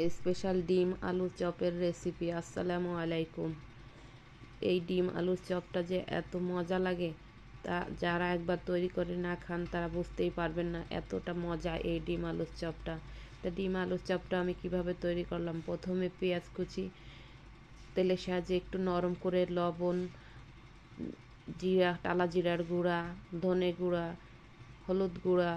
Special ডিম আলু চপের রেসিপি, আসসালামু আলাইকুম। এই ডিম আলুর চপটা যে এত মজা লাগে, তা যারা একবার তৈরি করে না খান, তারা বুঝতেই পারবেন না এতটা মজা এই ডিম আলুর চপটা। তা ডিম আলুর চপটা আমি কীভাবে তৈরি করলাম? প্রথমে পেঁয়াজ কুচি, তেলের সাহায্যে একটু নরম করে লবণ, জিরা, টালা জিরার গুঁড়া, ধনে গুঁড়া, হলুদ গুঁড়া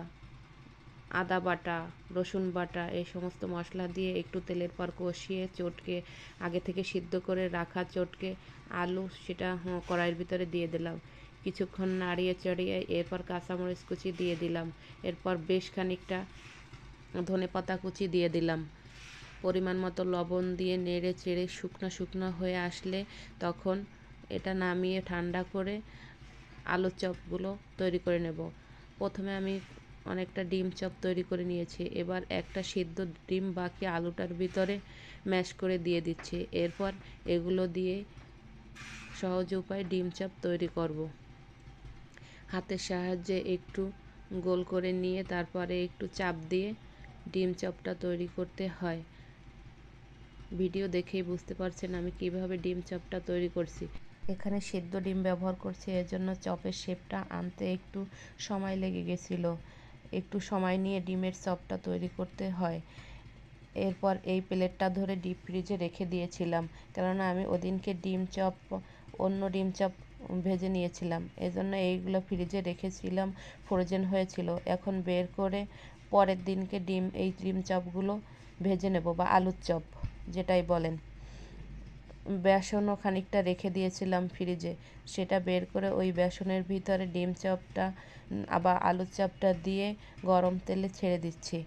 আদা বাটা, রসুন বাটা, এই সমস্ত মশলা দিয়ে একটু তেলের পর কষিয়ে চটকে, আগে থেকে সিদ্ধ করে রাখা চটকে আলু সেটা কড়াইয়ের ভিতরে দিয়ে দিলাম। কিছুক্ষণ নাড়িয়ে চড়িয়ে এরপর কাঁচামরিচ কুচি দিয়ে দিলাম। এরপর বেশ খানিকটা ধনে পাতা কুচি দিয়ে দিলাম। পরিমাণ মতো লবণ দিয়ে নেড়ে চেড়ে শুকনো শুকনো হয়ে আসলে তখন এটা নামিয়ে ঠান্ডা করে আলুর চপগুলো তৈরি করে নেব। প্রথমে আমি অনেকটা ডিম চপ তৈরি করে নিয়েছি। এবার একটা সিদ্ধ ডিম বাকি আলুটার ভিতরে ম্যাশ করে দিয়ে দিচ্ছি। এরপর এগুলো দিয়ে সহজ উপায়ে ডিম চপ তৈরি করব। হাতের সাহায্যে একটু গোল করে নিয়ে তারপরে একটু চাপ দিয়ে ডিম চপটা তৈরি করতে হয়। ভিডিও দেখেই বুঝতে পারছেন আমি কীভাবে ডিম চপটা তৈরি করছি। এখানে সেদ্ধ ডিম ব্যবহার করছি এজন্য চপের শেপটা আনতে একটু সময় লেগে গেছিল। একটু সময় নিয়ে ডিমের চপটা তৈরি করতে হয়। এরপর এই প্লেটটা ধরে ডিপ ফ্রিজে রেখে দিয়েছিলাম। কেননা আমি ওদিনকে ডিম চপ, অন্য ডিম চপ ভেজে নিয়েছিলাম। এজন্য এইগুলো ফ্রিজে রেখেছিলাম, ফ্রোজেন হয়েছিল। এখন বের করে পরের দিনকে ডিম, এই ডিম চপগুলো ভেজে নেব বা আলুর চপ, যেটাই বলেন। বেসনও খানিকটা রেখে দিয়েছিলাম ফ্রিজে। সেটা বের করে ওই বেসনের ভিতরে ডিম চপটা আবার আলুর চপটা দিয়ে গরম তেলে ছেড়ে দিচ্ছি।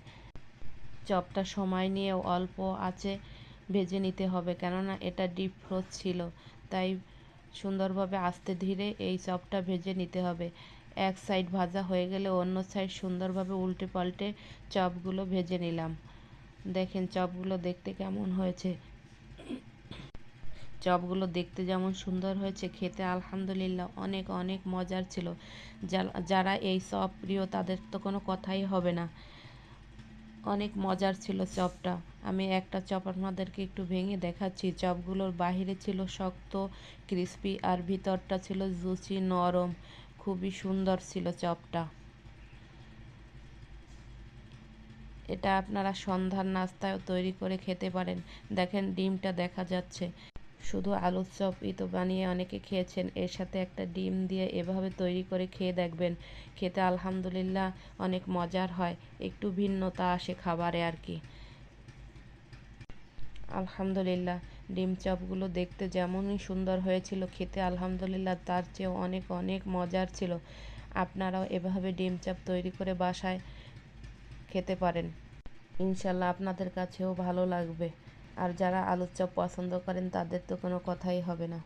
চপটা সময় নিয়ে অল্প আছে, ভেজে নিতে হবে। কেননা এটা ডিপ ফ্রোজ ছিল, তাই সুন্দরভাবে আস্তে ধীরে এই চপটা ভেজে নিতে হবে। এক সাইড ভাজা হয়ে গেলে অন্য সাইড সুন্দরভাবে উল্টে পাল্টে চপগুলো ভেজে নিলাম। দেখেন চপগুলো দেখতে কেমন হয়েছে। চপগুলো দেখতে যেমন সুন্দর হয়েছে, খেতে আলহামদুলিল্লাহ অনেক অনেক মজার ছিল। যারা এই চপ প্রিয় তাদের তো কোনো কথাই হবে না। অনেক মজার ছিল চপটা। আমি একটা চপ আপনাদেরকে একটু ভেঙে দেখাচ্ছি। চপগুলোর বাহিরে ছিল শক্ত, ক্রিস্পি আর ভিতরটা ছিল জুচি নরম। খুবই সুন্দর ছিল চপটা। এটা আপনারা সন্ধ্যার নাস্তায় তৈরি করে খেতে পারেন। দেখেন, ডিমটা দেখা যাচ্ছে। শুধু আলুর চপই তো বানিয়ে অনেকে খেয়েছেন, এর সাথে একটা ডিম দিয়ে এভাবে তৈরি করে খেয়ে দেখবেন। খেতে আলহামদুলিল্লাহ অনেক মজার হয়, একটু ভিন্নতা আসে খাবারে আর কি। আলহামদুলিল্লাহ, ডিম চপগুলো দেখতে যেমনই সুন্দর হয়েছিল, খেতে আলহামদুলিল্লাহ তার চেয়েও অনেক অনেক মজার ছিল। আপনারাও এভাবে ডিম চপ তৈরি করে বাসায় খেতে পারেন। ইনশাল্লাহ আপনাদের কাছেও ভালো লাগবে। আর যারা আলুর চপ পছন্দ করেন তাদের তো কোনো কথাই হবে না।